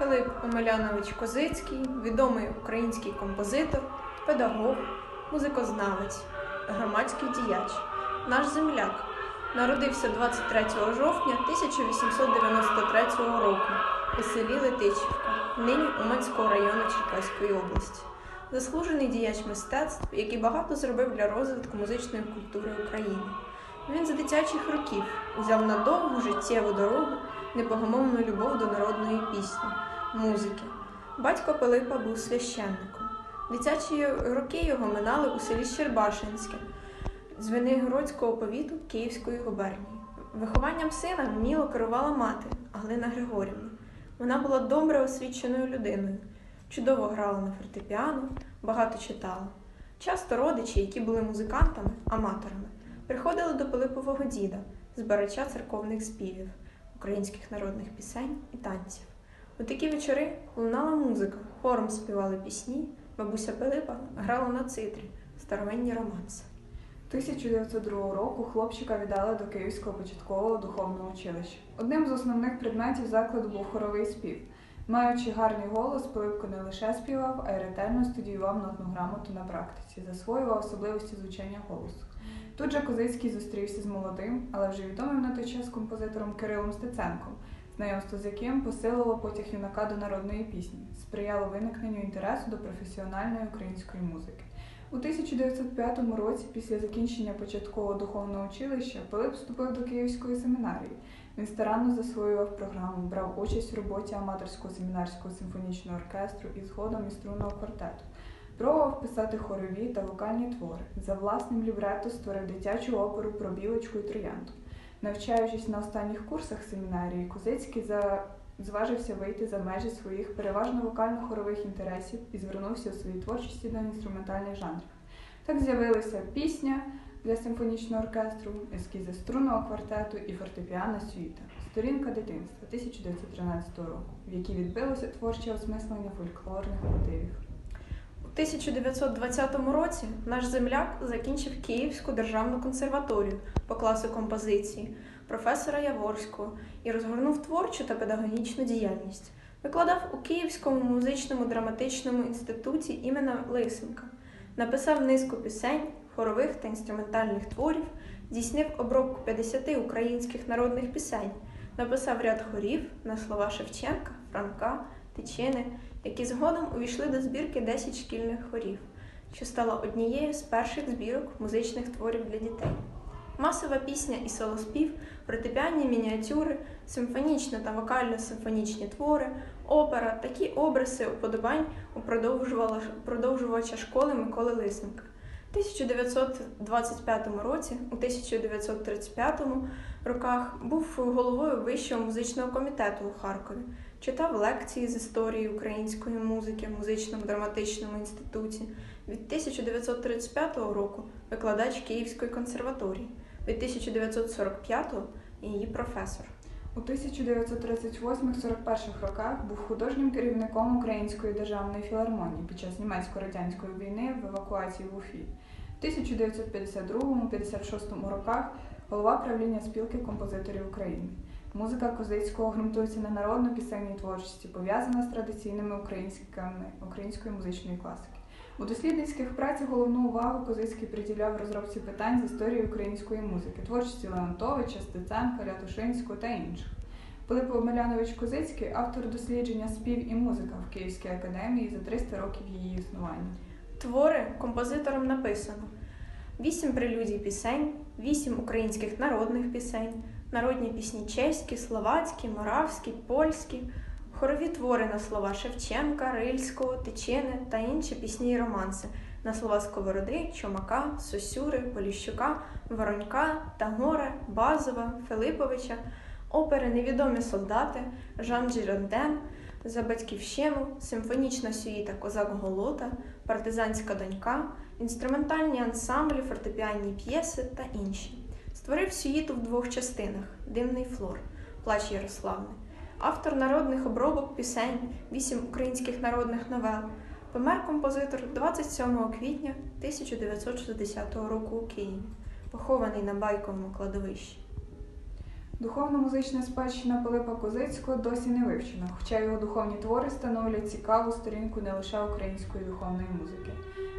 Пилип Омелянович Козицький, відомий український композитор, педагог, музикознавець, громадський діяч, наш земляк. Народився 23 жовтня 1893 року у селі Летичівка, нині Уманського району Черкаської області. Заслужений діяч мистецтв, який багато зробив для розвитку музичної культури України. Він з дитячих років взяв на довгу життєву дорогу непогамовну любов до народної пісні, музики. Батько Пилипа був священником. Дитячі роки його минали у селі Щербашинське Звенигородського повіту Київської губернії. Вихованням сина вміло керувала мати Галина Григорівна. Вона була добре освіченою людиною, чудово грала на фортепіано, багато читала. Часто родичі, які були музикантами, аматорами, приходили до Пилипового діда, збирача церковних співів, українських народних пісень і танців. У такі вечори лунала музика, хором співали пісні, бабуся Пилипа грала на цитрі, старовинні романси. 1902 року хлопчика віддали до Київського початкового духовного училища. Одним з основних предметів закладу був хоровий спів. Маючи гарний голос, Пилипко не лише співав, а й ретельно студіював нотну грамоту на практиці, засвоював особливості звучання голосу. Тут же Козицький зустрівся з молодим, але вже відомим на той час композитором Кирилом Стеценком, знайомство з яким посилило потяг юнака до народної пісні, сприяло виникненню інтересу до професіональної української музики. У 1905 році, після закінчення початкового духовного училища, Пилип вступив до Київської семінарії. Він старанно засвоював програму, брав участь в роботі аматорського семінарського симфонічного оркестру і згодом і струнного квартету. Пробував писати хорові та вокальні твори. За власним лібретто створив дитячу оперу про білочку і троянду. Навчаючись на останніх курсах семінарії, Козицький за... зважився вийти за межі своїх переважно вокально-хорових інтересів і звернувся у своїй творчості до інструментальних жанрів. Так з'явилися пісня для симфонічного оркестру, ескізи струнного квартету і фортепіана сюїта. Сторінка дитинства 1913 року, в якій відбилося творче осмислення фольклорних мотивів. У 1920 році наш земляк закінчив Київську державну консерваторію по класу композиції професора Яворського і розгорнув творчу та педагогічну діяльність. Викладав у Київському музичному драматичному інституті імена Лисенка, написав низку пісень, хорових та інструментальних творів, здійснив обробку 50 українських народних пісень, написав ряд хорів на слова Шевченка, Франка, Тичини, які згодом увійшли до збірки 10 шкільних хорів, що стала однією з перших збірок музичних творів для дітей. Масова пісня і солоспів, фортепіанні мініатюри, симфонічні та вокально-симфонічні твори, опера, такі обриси уподобань продовжувача школи Миколи Лисенка. У 1925 році, у 1935 роках був головою Вищого музичного комітету у Харкові, читав лекції з історії української музики в музичному драматичному інституті. Від 1935 року викладач Київської консерваторії, від 1945 її професор. У 1938-41 роках був художнім керівником Української державної філармонії під час німецько-радянської війни в евакуації в Уфі. У 1952-56 роках голова правління спілки композиторів України. Музика Козицького ґрунтується на народно-пісенній творчості, пов'язана з традиційними українськими, української музичної класики. У дослідницьких працях головну увагу Козицький приділяв розробці питань з історії української музики, творчості Леонтовича, Стеценка, Рятушинського та інших. Пилип Омелянович Козицький автор дослідження спів і музика в Київській академії за 300 років її існування. Твори композитором написано: вісім прелюдій пісень, вісім українських народних пісень, народні пісні чеські, словацькі, моравські, польські, хорові твори на слова Шевченка, Рильського, Тичини та інші пісні й романси. На слова Сковороди, Чумака, Сосюри, Поліщука, Воронька, Тагора, Базова, Филиповича, опери Невідомі солдати, Жан Джіранден, за батьківщину, симфонічна сюїта Козак Голота, партизанська донька, інструментальні ансамблі, фортепіанні п'єси та інші. Створив сюїту в двох частинах Дивний флор, Плач Ярославни. Автор народних обробок пісень, вісім українських народних новел. Помер композитор 27 квітня 1960 року у Києві, похований на байковому кладовищі. Духовно-музична спадщина Пилипа Козицького досі не вивчена, хоча його духовні твори становлять цікаву сторінку не лише української духовної музики,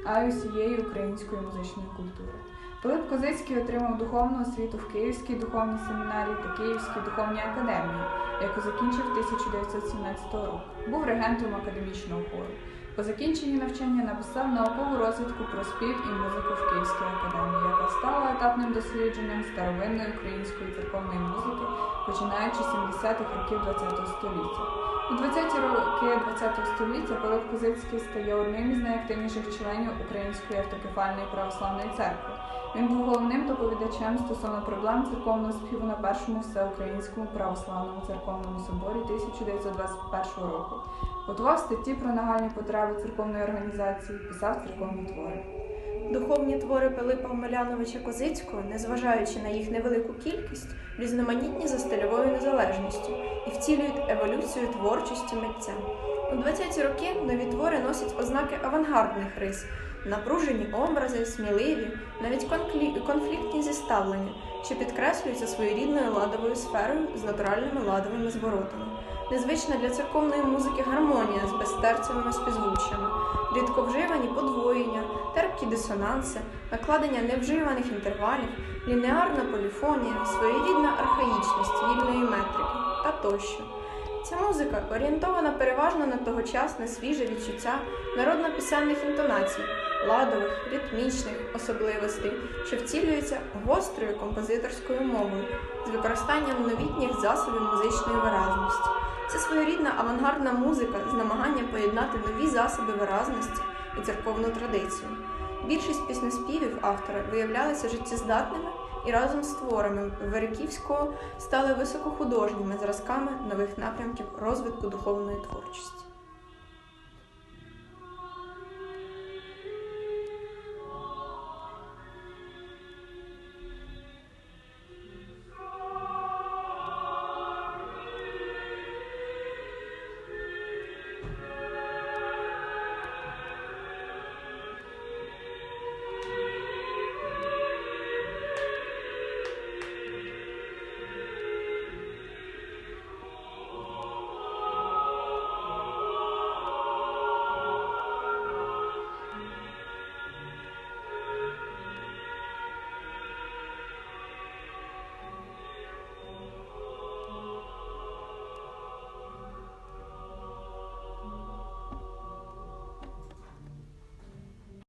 а й усієї української музичної культури. Пилип Козицький отримав духовну освіту в Київській духовній семінарії та Київській духовній академії, яку закінчив 1917 року. Був регентом академічного хору. По закінченні навчання написав наукову розвідку про спів і музику в Київській академії, яка стала етапним дослідженням старовинної української церковної музики, починаючи з 70-х років ХХ століття. У 20-ті роки ХХ століття Пилип Козицький стає одним із найактивніших членів Української автокефальної православної церкви. Він був головним доповідачем стосовно проблем церковного співу на першому всеукраїнському православному церковному соборі 1921 року. Готував статті про нагальні потреби церковної організації, писав церковні твори. Духовні твори Пилипа Омеляновича Козицького, незважаючи на їх невелику кількість, різноманітні за стильовою незалежністю і втілюють еволюцію творчості митця. У 20-ті роки нові твори носять ознаки авангардних рис, напружені образи, сміливі, навіть конфліктні зіставлення, що підкреслюються своєрідною ладовою сферою з натуральними ладовими зворотами. Незвична для церковної музики гармонія з безтерцевими співзвуччями, рідко вживані подвоєння, терпкі дисонанси, накладення невживаних інтервалів, лінеарна поліфонія, своєрідна архаїчність вільної метрики та тощо. Ця музика орієнтована переважно на тогочасне свіже відчуття народно-пісенних інтонацій, ладових, ритмічних особливостей, що втілюються гострою композиторською мовою з використанням новітніх засобів музичної виразності. Це своєрідна авангардна музика з намаганням поєднати нові засоби виразності і церковну традицію. Більшість піснеспівів автора виявлялися життєздатними і разом з творами Вериківського стали високохудожніми зразками нових напрямків розвитку духовної творчості.